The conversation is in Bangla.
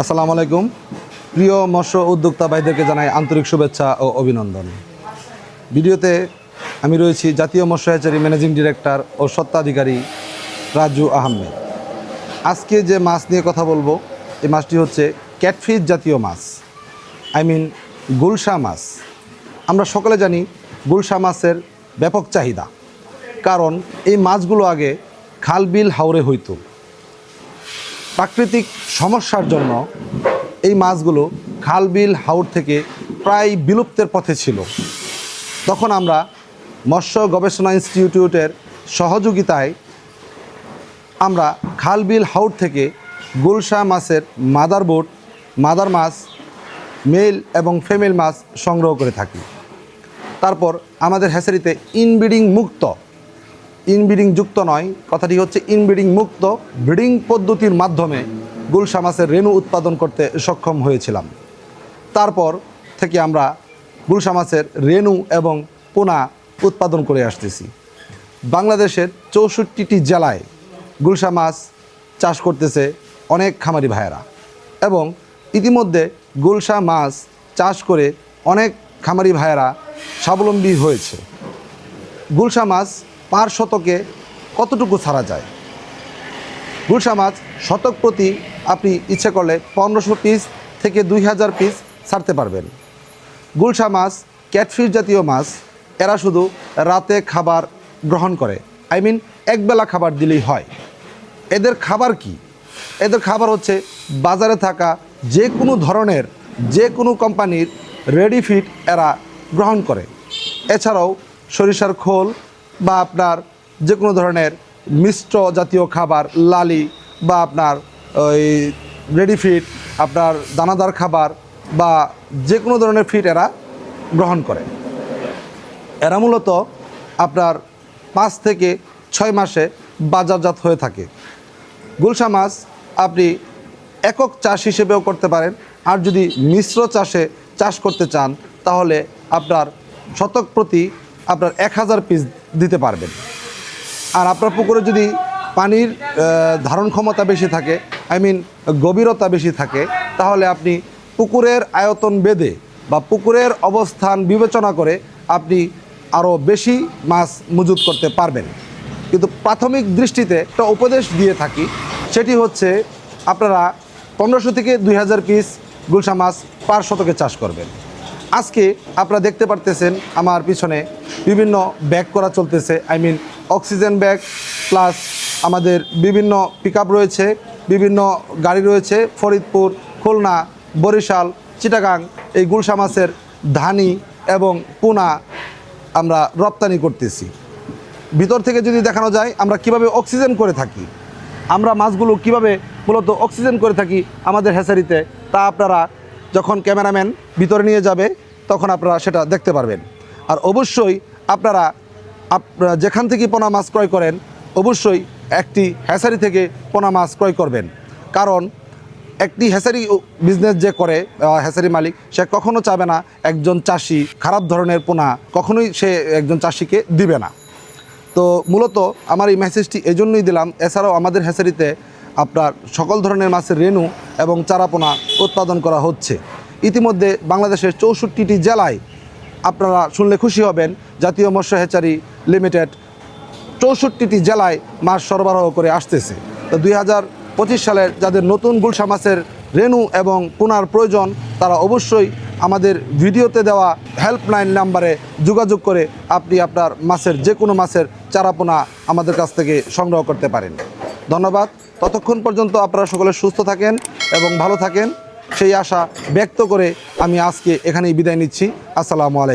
আসসালামু আলাইকুম। প্রিয় মৎস্য উদ্যোক্তা ভাইদেরকে জানাই আন্তরিক শুভেচ্ছা ও অভিনন্দন। ভিডিওতে আমি রয়েছি জাতীয় মৎস্য হ্যাচারি ম্যানেজিং ডিরেক্টর ও সত্ত্বাধিকারী রাজু আহমেদ। আজকে যে মাছ নিয়ে কথা বলব, এই মাছটি হচ্ছে ক্যাটফিশ জাতীয় মাছ, আই মিন গুলশা মাছ। আমরা সকলে জানি গুলশা মাছের ব্যাপক চাহিদা, কারণ এই মাছগুলো আগে খাল বিল হাওরে হইতো। প্রাকৃতিক সমস্যার জন্য এই মাছগুলো খাল বিল হাওর থেকে প্রায় বিলুপ্তের পথে ছিল। তখন আমরা মৎস্য গবেষণা ইনস্টিটিউটের সহযোগিতায় আমরা খাল বিল হাওর থেকে গুলশা মাছের মাদার বোট, মাদার মাছ, মেল এবং ফিমেল মাছ সংগ্রহ করে থাকি। তারপর আমাদের হ্যাচারিতে ইনব্রিডিং মুক্ত ইনব্রিডিং যুক্ত নয়। কথাটি হচ্ছে ইনব্রিডিং মুক্ত ব্রিডিং পদ্ধতির মাধ্যমে গুলশা মাছের রেণু উৎপাদন করতে সক্ষম হয়েছিলাম। তারপর থেকে আমরা গুলশা মাছের রেণু এবং পোনা উৎপাদন করে আসতেছি। বাংলাদেশের চৌষট্টিটি জেলায় গুলশা মাছ চাষ করতেছে অনেক খামারি ভাইয়েরা এবং ইতিমধ্যে গুলশা মাছ চাষ করে অনেক খামারি ভাইয়েরা স্বাবলম্বী হয়েছে। গুলশা মাছ পার শতকে কতটুকু ছাড়া যায়? গুলশা মাছ শতক প্রতি আপনি ইচ্ছে করলে পনেরোশো পিস থেকে দুই হাজার পিস ছাড়তে পারবেন। গুলশা মাছ ক্যাটফিশ জাতীয় মাছ, এরা শুধু রাতে খাবার গ্রহণ করে। আই মিন একবেলা খাবার দিলেই হয়। এদের খাবার কি? এদের খাবার হচ্ছে বাজারে থাকা যে কোনো ধরনের যে কোনো কোম্পানির রেডি ফিড এরা গ্রহণ করে। এছাড়াও সরিষার খোল বা আপনার যে কোনো ধরনের মিশ্র জাতীয় খাবার, লালি বা আপনার ওই রেডি ফিড আপনার দানাদার খাবার বা যে কোনো ধরনের ফিড এরা গ্রহণ করে। এরা মূলত আপনার পাঁচ থেকে ছয় মাসে বাজারজাত হয়ে থাকে। গুলশা মাছ আপনি একক চাষ হিসেবেও করতে পারেন। আর যদি মিশ্র চাষে চাষ করতে চান, তাহলে আপনার শতক প্রতি আপনার এক হাজার পিস দিতে পারবেন। আর আপনার পুকুরে যদি পানির ধারণ ক্ষমতা বেশি থাকে আই মিন গভীরতা বেশি থাকে, তাহলে আপনি পুকুরের আয়তন বেঁধে বা পুকুরের অবস্থান বিবেচনা করে আপনি আরও বেশি মাছ মজুত করতে পারবেন। কিন্তু প্রাথমিক দৃষ্টিতে একটা উপদেশ দিয়ে থাকি, সেটি হচ্ছে আপনারা পনেরোশো থেকে দুই হাজার পিস গুলশা মাছ পার শতকে চাষ করবেন। আজকে আপনারা দেখতে পারতেছেন আমার পিছনে বিভিন্ন ব্যাগ করা চলতেছে। I mean oxygen bag plus আমাদের বিভিন্ন পিক রয়েছে, বিভিন্ন গাড়ি রয়েছে, ফরিদপুর, খুলনা, বরিশাল, চিটাগাং, এই গুলশা মাছের ধানি এবং পোনা আমরা রপ্তানি করতেছি। ভিতর থেকে যদি দেখানো যায়, আমরা কীভাবে অক্সিজেন করে থাকি, আমরা মাছগুলো কীভাবে মূলত অক্সিজেন করে থাকি আমাদের হ্যাচারিতে তা আপনারা যখন ক্যামেরাম্যান ভিতরে নিয়ে যাবে, তখন আপনারা সেটা দেখতে পারবেন। আর অবশ্যই আপনারা যেখান থেকে পোনা মাছ ক্রয় করেন, অবশ্যই একটি হ্যাসারি থেকে পোনা মাছ ক্রয় করবেন। কারণ একটি হ্যাসারি বিজনেস যে করে হ্যাসারি মালিক, সে কখনো চাবে না একজন চাষি খারাপ ধরনের পোনা কখনোই সে একজন চাষিকে দিবে না। তো মূলত আমার এই মেসেজটি এজন্যই দিলাম। এছাড়াও আমাদের হ্যাচারিতে আপনার সকল ধরনের মাছের রেণু এবং চারাপোনা উৎপাদন করা হচ্ছে। ইতিমধ্যে বাংলাদেশের চৌষট্টিটি জেলায় আপনারা শুনলে খুশি হবেন, জাতীয় মৎস্য হ্যাচারি লিমিটেড চৌষট্টিটি জেলায় মাছ সরবরাহ করে আসতেছে। তো দুই হাজার পঁচিশ সালের যাদের নতুন গুলশা মাছের রেণু এবং পোনার প্রয়োজন, তারা অবশ্যই আমাদের ভিডিওতে দেওয়া হেল্পলাইন নাম্বারে যোগাযোগ করে আপনি আপনার মাছের যে কোনো মাছের চারাপোনা আমাদের কাছ থেকে সংগ্রহ করতে পারেন। ধন্যবাদ। ততক্ষণ পর্যন্ত আপনারা সকলে সুস্থ থাকেন এবং ভালো থাকেন। সেই আশা ব্যক্ত করে আমি আজকে এখানেই বিদায় নিচ্ছি। আসসালামু আলাইকুম।